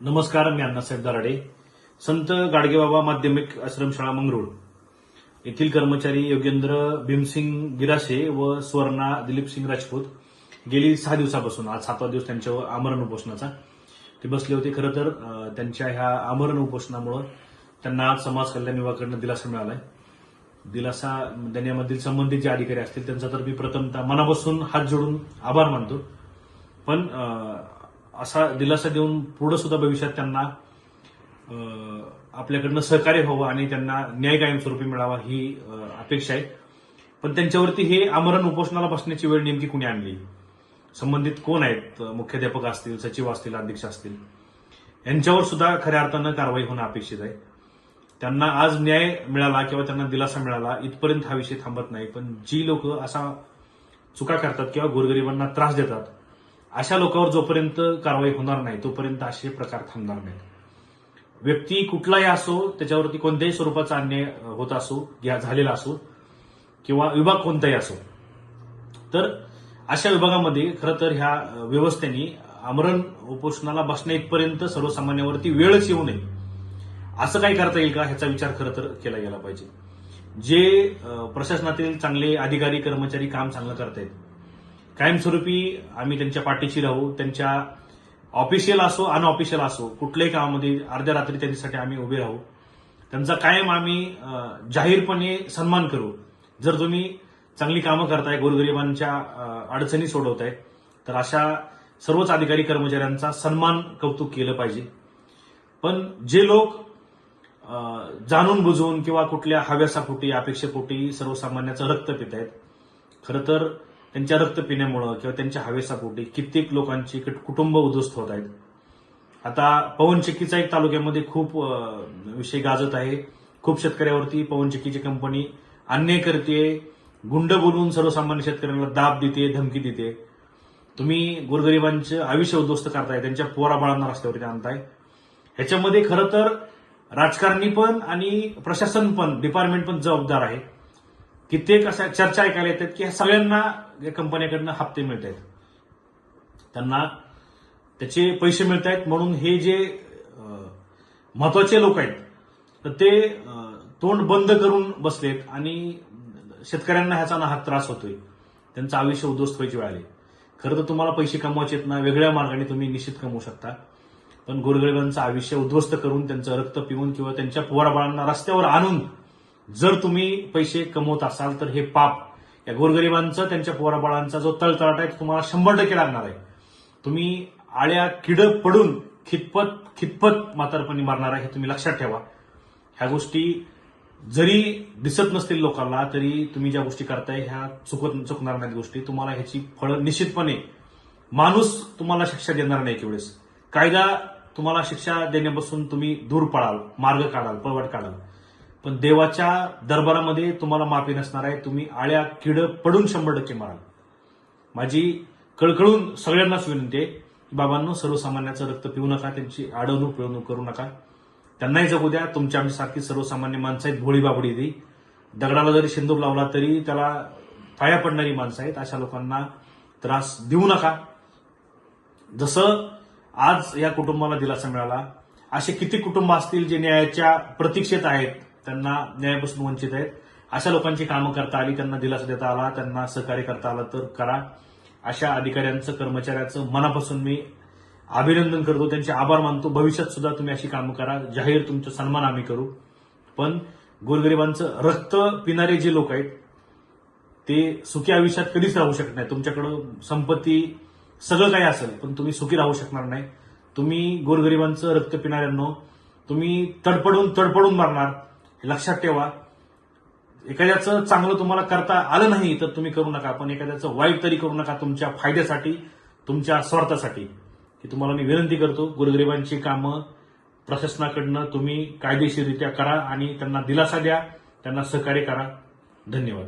नमस्कार मी अण्णासाहेब दराडे. संत गाडगेबाबा माध्यमिक आश्रमशाळा मंगरुळ. येथील कर्मचारी योगेंद्र भीमसिंग गिराशे व स्वर्णा दिलीपसिंग राजपूत गेली सहा दिवसापासून आज सातवा दिवस त्यांच्या आमरण उपोषणाचा. ते बसले होते खरं तर त्यांच्या ह्या आमरण उपोषणामुळे त्यांना आज समाज कल्याण विभागाकडनं दिलासा मिळालाय. दिलासा देण्यामधील संबंधित जे अधिकारी असतील त्यांचा तर मी प्रथमतः मनापासून हात जोडून आभार मानतो. पण असा दिलासा देऊन पुढे सुद्धा भविष्यात त्यांना आपल्याकडनं सहकार्य व्हावं आणि त्यांना न्याय कायमस्वरूपी मिळावा ही अपेक्षा आहे. पण त्यांच्यावरती हे आमरण उपोषणाला बसण्याची वेळ नेमकी कुणी आणली? संबंधित कोण आहेत? मुख्याध्यापक असतील सचिव असतील अध्यक्ष असतील? यांच्यावर सुद्धा खऱ्या अर्थानं कारवाई होणं अपेक्षित आहे. त्यांना आज न्याय मिळाला किंवा त्यांना दिलासा मिळाला इथपर्यंत हा विषय थांबत नाही. पण जी लोक असा चुका करतात किंवा गोरगरिबांना त्रास देतात अशा लोकांवर जोपर्यंत कारवाई होणार नाही तोपर्यंत असे प्रकार थांबणार नाहीत. व्यक्ती कुठलाही असो त्याच्यावरती कोणत्याही स्वरूपाचा अन्याय होत असो या झालेला असो किंवा विभाग कोणताही असो तर अशा विभागामध्ये खरं तर ह्या व्यवस्थेने आमरण उपोषणाला बसण्या इथपर्यंत सर्वसामान्यावरती वेळच येऊ नये. असं काही करता येईल का ह्याचा विचार खरं तर केला गेला पाहिजे. जे प्रशासनातील चांगले अधिकारी कर्मचारी काम चांगलं करतायत कायमस्वरूपी आम्ही त्यांच्या पाठीशी राहू त्यांच्या ऑफिशियल असो अनऑफिशियल असो कुठल्याही कामामध्ये अर्ध्या रात्री त्यांच्यासाठी आम्ही उभे राहू. त्यांचा कायम आम्ही जाहीरपणे सन्मान करू. जर तुम्ही चांगली कामं करताय गोरगरिबांच्या अडचणी सोडवताय तर अशा सर्वच अधिकारी कर्मचाऱ्यांचा सन्मान कौतुक केलं पाहिजे. पण जे लोक जाणून बुजून किंवा कुठल्या हव्यासापोटी अपेक्षेपोटी सर्वसामान्याचं रक्त पित आहेत खरं तर त्यांच्या रक्त पिण्यामुळं किंवा त्यांच्या हवेसापोटी कित्येक लोकांची कुटुंब उद्ध्वस्त होत आहेत. आता पवनचक्कीचा एक तालुक्यामध्ये खूप विषय गाजत आहे. खूप शेतकऱ्यावरती पवनचक्कीची कंपनी अन्याय करते गुंड बोलवून सर्वसामान्य शेतकऱ्यांना दाब देते धमकी देते तुम्ही गोरगरिबांचं आयुष्य उद्ध्वस्त करताय त्यांच्या पोराबाळांना रस्त्यावरती आणताय. ह्याच्यामध्ये खरं तर राजकारणी पण आणि प्रशासन पण डिपार्टमेंट पण जबाबदार आहे. कित्येक अशा चर्चा ऐकायला येतात की ह्या सगळ्यांना या कंपन्याकडनं हप्ते मिळत आहेत त्यांना त्याचे पैसे मिळत आहेत म्हणून हे जे महत्त्वाचे लोक आहेत तर ते तोंड बंद करून बसलेत आणि शेतकऱ्यांना ह्याचा ना त्रास होतोय. त्यांचं आयुष्य उद्ध्वस्त व्हायची वेळ आली. खरं तर तुम्हाला पैसे कमवायचे आहेत ना वेगळ्या मार्गाने तुम्ही निश्चित कमवू शकता. पण गोरगरिबांचं आयुष्य उद्ध्वस्त करून त्यांचं रक्त पिऊन किंवा त्यांच्या पोराबाळांना रस्त्यावर आणून जर तुम्ही पैसे कमवत असाल तर हे पाप. या गोरगरिबांचं त्यांच्या पोराबाळांचा जो तळतळाट आहे तो तुम्हाला शंभर टक्के लागणार आहे. तुम्ही आळ्या किड पडून खितपत खितपत म्हातारपणी मारणार आहे हे तुम्ही लक्षात ठेवा. ह्या गोष्टी जरी दिसत नसतील लोकांना तरी तुम्ही ज्या गोष्टी करताय ह्या चुकत चुकणार नाहीत गोष्टी. तुम्हाला ह्याची फळं निश्चितपणे माणूस तुम्हाला शिक्षा देणार नाही एवढेच कायदा तुम्हाला शिक्षा देण्यापासून तुम्ही दूर पळाल मार्ग काढाल पळवाट काढाल. पण देवाच्या दरबारामध्ये तुम्हाला माफी नसणार आहे. तुम्ही आळ्या किड पडून शंभर टक्के माराल. माझी कळकळून सगळ्यांनाच विनंती आहे की बाबांनो सर्वसामान्याचं रक्त पिऊ नका त्यांची आडवणूक पिळवणूक करू नका. त्यांनाही जगू द्या. तुमच्या आमच्यासारखी सर्वसामान्य माणसं आहेत भोळी बाबडी ती. दगडाला जरी शेंदूर लावला तरी त्याला पाया पडणारी माणसं आहेत. अशा लोकांना त्रास देऊ नका. जसं आज या कुटुंबाला दिलासा मिळाला असे किती कुटुंब असतील जे न्यायाच्या प्रतीक्षेत आहेत? त्यांना न्यायापासून वंचित आहेत. अशा लोकांची कामं करता आली त्यांना दिलासा देता आला त्यांना सहकार्य करता आलं तर करा. अशा अधिकाऱ्यांचं कर्मचाऱ्याचं मनापासून मी अभिनंदन करतो. त्यांचे आभार मानतो. भविष्यात सुद्धा तुम्ही अशी कामं करा. जाहीर तुमचं सन्मान आम्ही करू. पण गोरगरिबांचं रक्त पिणारे जे लोक आहेत ते सुखी आयुष्यात कधीच राहू शकत नाही तुमच्याकडं संपत्ती सगळं काही असेल पण तुम्ही सुखी राहू शकणार नाही. तुम्ही गोरगरिबांचं रक्त पिणाऱ्यांनो तुम्ही तडपडून तडपडून मारणार. लक्षात ठेवा. एखाद्याचं चांगलं तुम्हाला करता आलं नाही तर तुम्ही करू नका. पण एखाद्याचं वाईट तरी करू नका तुमच्या फायद्यासाठी तुमच्या स्वार्थासाठी. ही तुम्हाला मी विनंती करतो. गोरगरिबांची कामं प्रशासनाकडनं तुम्ही कायदेशीररित्या करा आणि त्यांना दिलासा द्या. त्यांना सहकार्य करा. धन्यवाद.